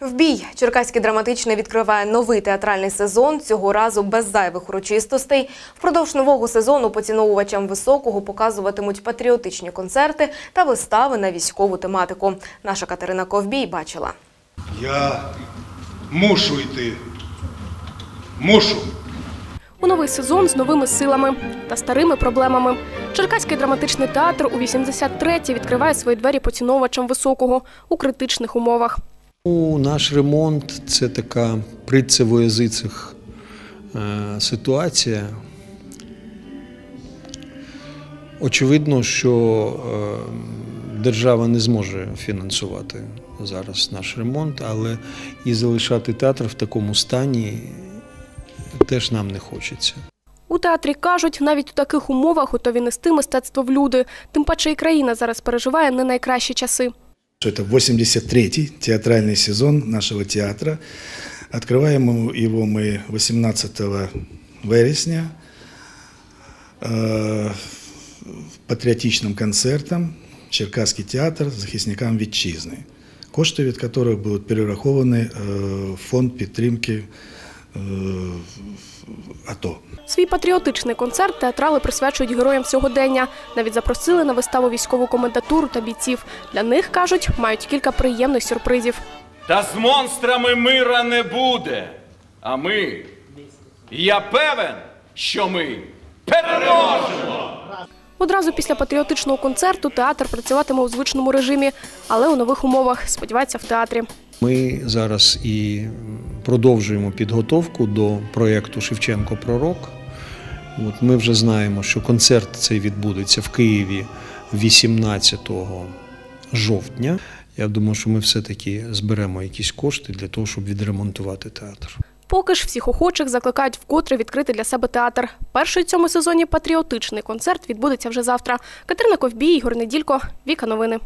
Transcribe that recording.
В бій Черкаський драматичний відкриває новий театральний сезон. Цього разу без зайвих урочистостей. Впродовж нового сезону поціновувачам високого показуватимуть патріотичні концерти та вистави на військову тематику. Наша Катерина Ковбій бачила. Я мушу йти. Мушу. У новий сезон з новими силами та старими проблемами. Черкаський драматичний театр у 83-ті відкриває свої двері поціновувачам високого у критичних умовах. Ну, Наш ремонт це така притця в язицях е, ситуація. Очевидно, що е, держава не зможе фінансувати зараз наш ремонт, але і залишати театр в такому стані теж нам не хочеться. У театрі кажуть, навіть у таких умовах готові нести мистецтво в люди. Тим паче і країна зараз переживає не найкращі часи. что это 83-й театральный сезон нашего театра. Открываем его мы 18 вересня э, патріотичним концертом Черкаський театр захисникам вітчизни, кошти від яких будуть перераховані е, в фонд підтримки е, АТО. Свій патріотичний концерт театрали присвячують героям сьогодення. Навіть запросили на виставу військову комендатуру та бійців. Для них кажуть, мають кілька приємних сюрпризів. Та з монстрами мира не буде. А ми, я певен, що ми переможемо. Одразу після патріотичного концерту театр працюватиме у звичному режимі, але у нових умовах. Сподівається в театрі. Ми зараз і продовжуємо підготовку до проєкту Шевченко Пророк. От ми вже знаємо, що концерт цей відбудеться в Києві 18 жовтня. Я думаю, що ми все-таки зберемо якісь кошти для того, щоб відремонтувати театр. Поки ж всіх охочих закликають вкотре відкрити для себе театр. Перший у цьому сезоні патріотичний концерт відбудеться вже завтра. Катерина Ковбій, Ігор Неділько, Віка Новини.